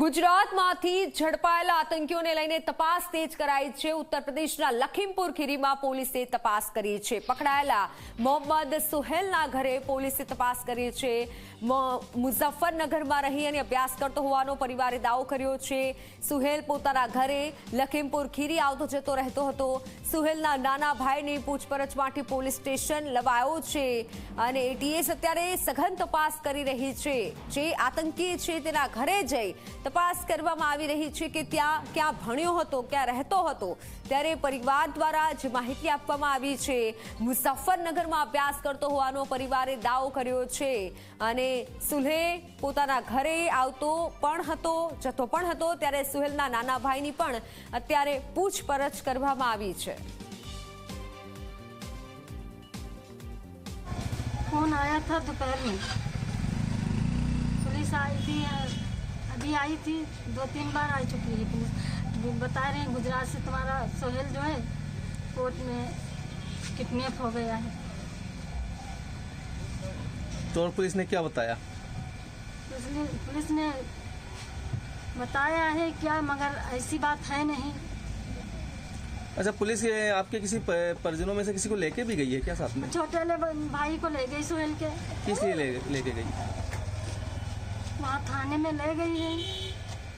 ગુજરાતમાંથી ઝડપાયેલા આતંકીઓને લઈને તપાસ તેજ કરાઈ છે. ઉત્તર પ્રદેશના લખીમપુર ખીરીમાં પોલીસે તપાસ કરી છે. પકડાયેલા મોહમ્મદ સુહેલના ઘરે પોલીસે તપાસ કરી છે. મુઝફ્ફરનગરમાં રહી અને અભ્યાસ કરતો હોવાનો પરિવારે દાવો કર્યો છે. સુહેલ પોતાના ઘરે લખીમપુર ખીરી આવતો જતો રહેતો હતો. સુહેલના નાના ભાઈની પૂછપરછ માટે પોલીસ સ્ટેશન લવાયો છે અને એટીએસ અત્યારે સઘન તપાસ કરી રહી છે. જે આતંકી છે તેના ઘરે જઈ તપાસ કરવામાં આવી રહી છે કે ત્યાં ક્યાં ભણ્યો હતો ક્યાં રહેતો હતો ત્યારે પરિવાર દ્વારા જે માહિતી આપવામાં આવી છે મુઝફ્ફરનગરમાં અભ્યાસ કરતો હોવાનો પરિવારે દાવો કર્યો છે અને સુહેલ પોતાના ઘરે આવતો પણ હતો જતો પણ હતો ત્યારે સુહેલના નાના ભાઈની પણ અત્યારે પૂછપરછ કરવામાં આવી છે फोन आया था दोपहर में पुलिस आई थी अभी आई थी दो तीन बार आ चुकी है पुलिस वो बता रहे हैं गुजरात से तुम्हारा सोहेल जो है कोर्ट में किडनैप हो गया है। तो पुलिस ने क्या बताया? पुलिस ने बताया है क्या मगर ऐसी बात है नहीं। अच्छा पुलिस ये आपके किसी परिजनों में से किसी को लेके भी गई है क्या साथ में? छोटे भाई को ले गई सोहेल के। किस लिए ले, लेके गई? वहाँ थाने में ले गई है